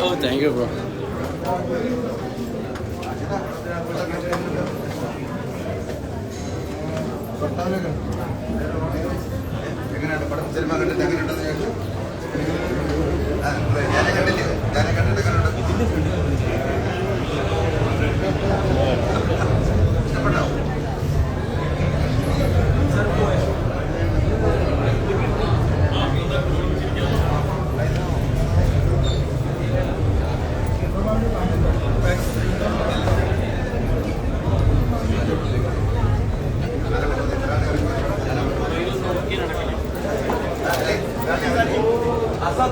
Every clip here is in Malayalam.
ഓ താങ്ക് യു ബ്രോ എങ്ങനെയാണ് പടം സിനിമ കണ്ടിട്ട് എങ്ങനെയുണ്ടെന്ന് ചോദിച്ചു আসাদ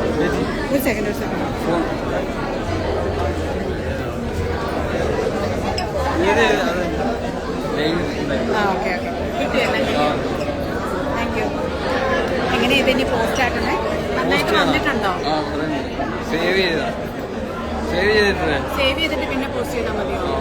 ഒരു സെക്കൻഡ് ഒരു സെക്കൻഡ് ആ ഓക്കെ ഓക്കെ കിട്ടിയല്ലേ? താങ്ക് യു എങ്ങനെയാ ഇതിനി പോസ്റ്റ് ആക്കണേ? നന്നായിട്ട് വന്നിട്ടുണ്ടോ? സേവ് ചെയ്തിട്ടുണ്ട് സേവ് ചെയ്തിട്ട് പിന്നെ പോസ്റ്റ് ചെയ്താൽ മതിയോ?